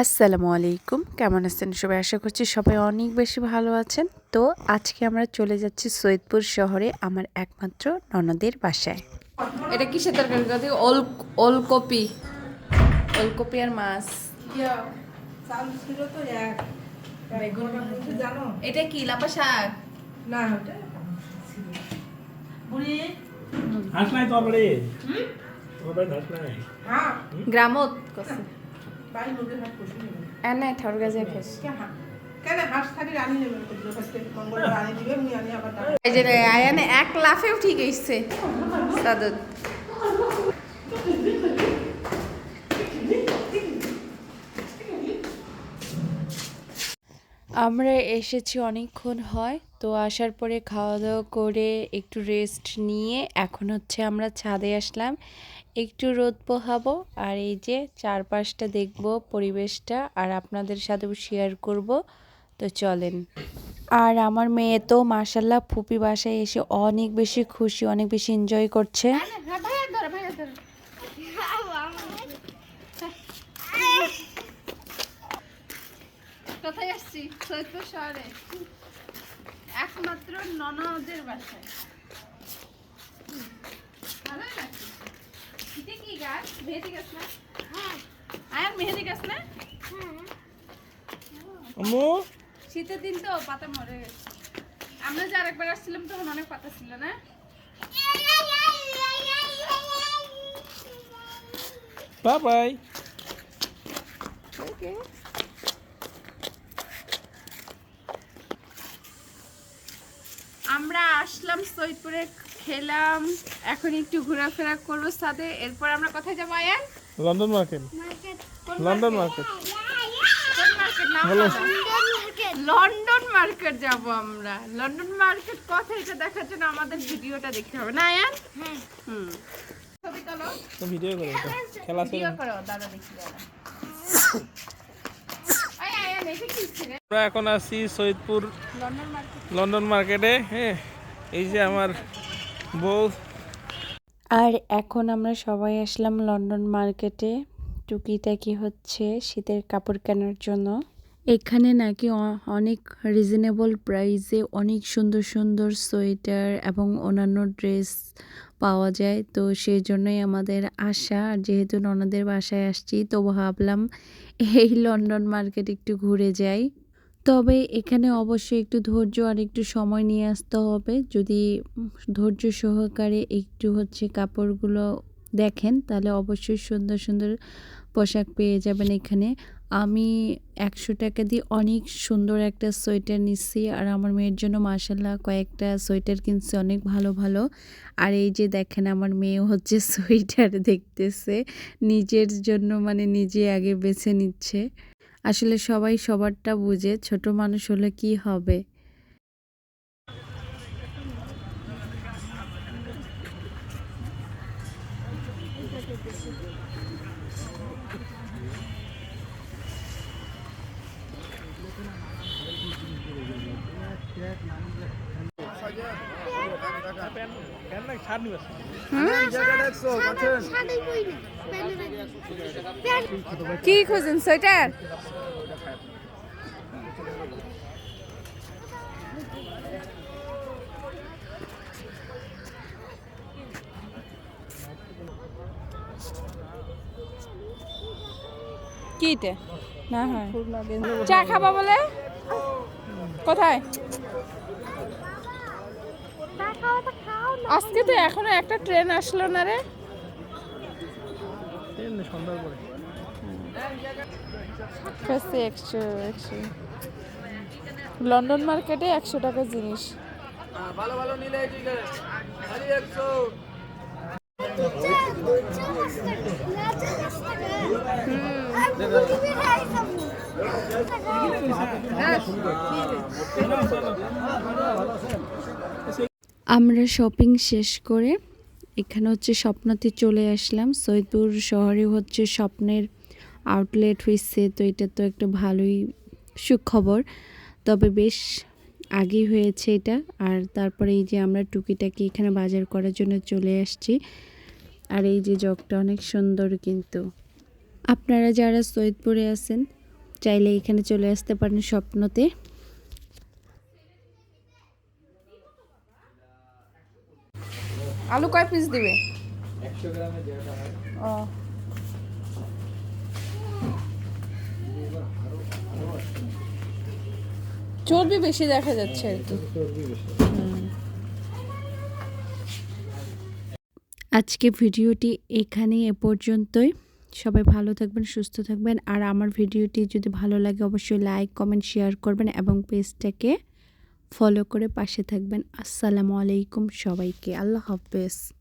আসসালামু আলাইকুম। কেমন আছেন সবাই? আশা করছি সবাই অনেক বেশি ভালো আছেন। তো আজকে আমরা চলে যাচ্ছি সৈয়দপুর শহরে আমার একমাত্র ননদের বাসায়। এটা কিসের তরকারি কথা ওল ওলকপি। ওলকপি আর মাছ। চাল ছিল তো এক। বেগুন জানো? এটা কি লাপা শাক? না ওটা হ্যাঁ। গ্রামত কছে এনে ঠাউর গাছে খাস কেন? হাঁস থাকি রানি নেবে? লোকের কাছ থেকে মঙ্গলবার রানি দিবে মুই আনি আবার টাকা এই যে রে, আয়ানে এক লাফেও ঠিক এসছে। সাদত। আমরা এসেছি অনেকক্ষণ হয়। তো আসার পরে খাওয়া দাওয়া করে একটু রেস্ট নিয়ে এখন হচ্ছে আমরা ছাদে আসলাম। একটু রোদ পোহাবো আর এই যে চারপাশটা দেখব পরিবেশটা আর আপনাদের সাথেও শেয়ার করব। তো চলেন। আর আমার মেয়ে তো মার্শাল্লাহ ফুপি বাসায় এসে অনেক বেশি খুশি, অনেক বেশি এনজয় করছে। কোথায় আসছি সৈয়দপুর শহরে। একমাত্র ননদের বাসায়। ভালোই লাগছে। এটা কি গাছ? মেহেদি গাছ না? হ্যাঁ। আয়ার মেহেদি গাছ না? আম্মু? শীতের দিন তো পাতা মরে গেছে। আমরা যে আরেকবার আসছিলাম তখন অনেক পাতা ছিল না? Bye bye. আমরা আসলাম সৈয়দপুরে খেলাম এখন একটু ঘোরাফেরা করব সাথে এরপর আমরা কোথায় যাব Ayan? London market. London market. London market যাব আমরা। লন্ডন মার্কেট কথা এটা দেখার জন্য আমাদের ভিডিওটা দেখতে হবে। না আয়ান? হুম। ছবি তোলো। ভিডিও করে খেলা ভিডিও করো দাদা দেখি দাদা। আমরা এখন আছি সৈয়দপুর লন্ডন মার্কেট। লন্ডন মার্কেটে হ্যাঁ। এই যে আমার বউ। আর এখন আমরা সবাই আসলাম লন্ডন মার্কেটে। টুকিটাকি হচ্ছে শীতের কাপড় কেনার জন্য। এখানে নাকি অনেক রিজনেবল প্রাইসে অনেক সুন্দর সুন্দর সোয়েটার এবং অন্যান্য ড্রেস পাওয়া যায়। তো সেই জন্যই আমাদের আশা যেহেতু ননদের বাসায় আসছি তো ভাবলাম এই লন্ডন মার্কেট একটু ঘুরে যাই। তবে এখানে অবশ্যই একটু ধৈর্য আর একটু সময় নিয়ে আসতে হবে। যদি ধৈর্য সহকারে একটু হচ্ছে কাপড়গুলো দেখেন, তাহলে অবশ্যই সুন্দর সুন্দর পোশাক পেয়ে যাবেন এখানে। আমি একশো টাকা দিয়ে অনেক সুন্দর একটা সোয়েটার নিচ্ছি আর আমার মেয়ের জন্য মাসাল্লাহ কয়েকটা সোয়েটার কিনছি, অনেক ভালো ভালো। আর এই যে দেখেন আমার মেয়ে হচ্ছে সোয়েটার দেখতেছে, নিজের জন্য মানে নিজে আগে বেছে নিচ্ছে। আসলে সবাই সবারটা বুঝে ছোট মানুষ হলে কি হবে? নিবে কি খুঁজেন সোয়েটার? কি এটা না হয়। চা খাবা বলে? কোথায়? আজকে তো এখনও একটা ট্রেন আসলো না রে। সন্ধ্যার পরে কাছে একশো একশো। লন্ডন মার্কেটে একশো টাকা জিনিস। ভালো ভালো নিলে আমরা শপিং শেষ করে এখানে হচ্ছে স্বপ্নতে চলে আসলাম। সৈয়দপুর শহরে হচ্ছে স্বপ্নের আউটলেট হয়েছে তো এটা তো একটা ভালোই সুখবর। তবে বেশ আগেই হয়েছে এটা। আর তারপরে এই যে আমরা টুকিটাকি এখানে বাজার করার জন্য চলে আসছি। আর এই যে জগটা অনেক সুন্দর কিন্তু। আপনারা যারা সৈয়দপুরে আছেন, চাইলে এখানে চলে আসতে পারেন স্বপ্নতে। আলু কয় পিস দিবে? ও। চর্বি বেশি দেখা যাচ্ছে আর কি। আজকে ভিডিওটি এখানে এ পর্যন্তই। সবাই ভালো থাকবেন সুস্থ থাকবেন। আর আমার ভিডিওটি যদি ভালো লাগে অবশ্যই লাইক কমেন্ট শেয়ার করবেন এবং পেজটাকে ফলো করে পাশে থাকবেন। আসসালামু আলাইকুম সবাইকে। আল্লাহ হাফেজ।